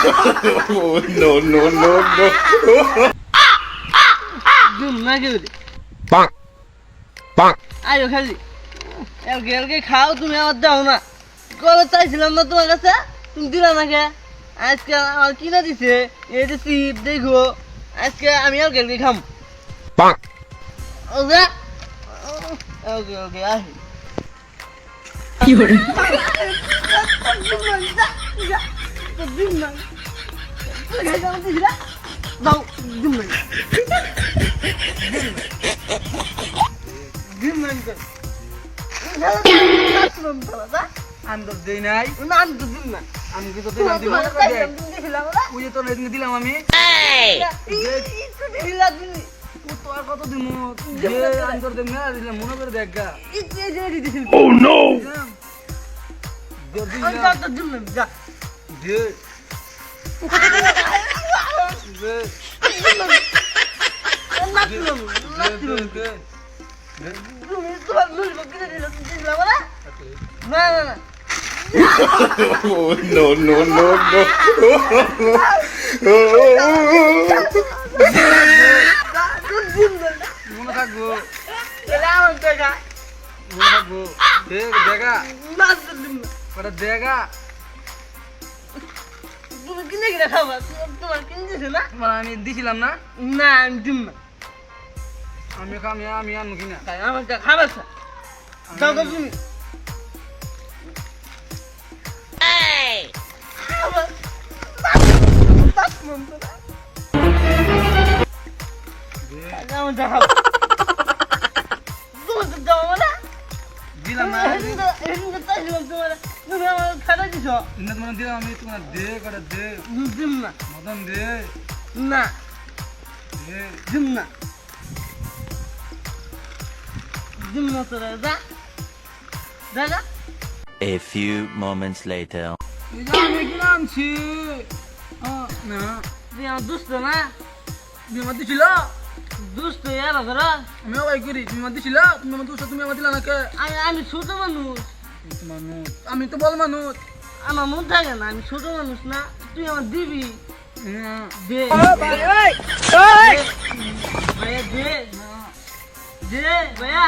No, no, no, no. দুম না কেউ Bonk. Bonk. আয়ো খালি এলকে এলকে খাও তুমি আমার দাও না। কবে চাইছিলাম না তোমার কাছে? তুমি দিলা না কে আজকে আমার কিনা দিছে। এই যে চিপ দেখো। আজকে আমি এলকে এলকে খাম। Bonk. ওকে? ওকে ওকে আসি। দাও দিম না দিম না আমি তো দেই নাই না আমি তো দিম না আমি কি তো দিলাম দিব না ওই যে তোর দিলাম আমি ও তো আর কত দিমু যে তোর দেখ না দিলাম মনে করে দেখ গা no. দিলাম। দে দিলাম। দে দে দে দে দে না না না Oh, no, no, no, no. মনে থাকব মনে থাকব দেখ দেখা কিনে কিনে খাবা তোমার কিনে দিছে না মানে আমি দিছিলাম না না আমি দিম না আমি খামি আমি আনব কিনা তাই আমার যা খাবার চা দাও তো তুমি খাবার। তাস মন তো না। দে তাই আমার যা খাবার। তোমার তো দেওয়া না। দিলাম না মানে দিলাম আমি তোমার দে করে দে। দিম না। মদন দে। না, দে। দিম না। দিম না তোরা, যা। যা, যা। A few moments later. আমি আনছি। আহ, না। তুই আমার দুষ্ট না? বিমা দিছিল? দুষ্ট এরা ধরো। আমি ওই করি বিমা দিছিল? তুমি আমার দুশো তুমি আমার দিলা না কে আমি আমি ছোট মানুষ। মানুষ। আমি তো বল মানুষ। আমার মন থাকে না আমি ছোট মানুষ না তুই আমার দিবি? হ্যাঁ। দে। ভাইয়া দে। দে ভাইয়া।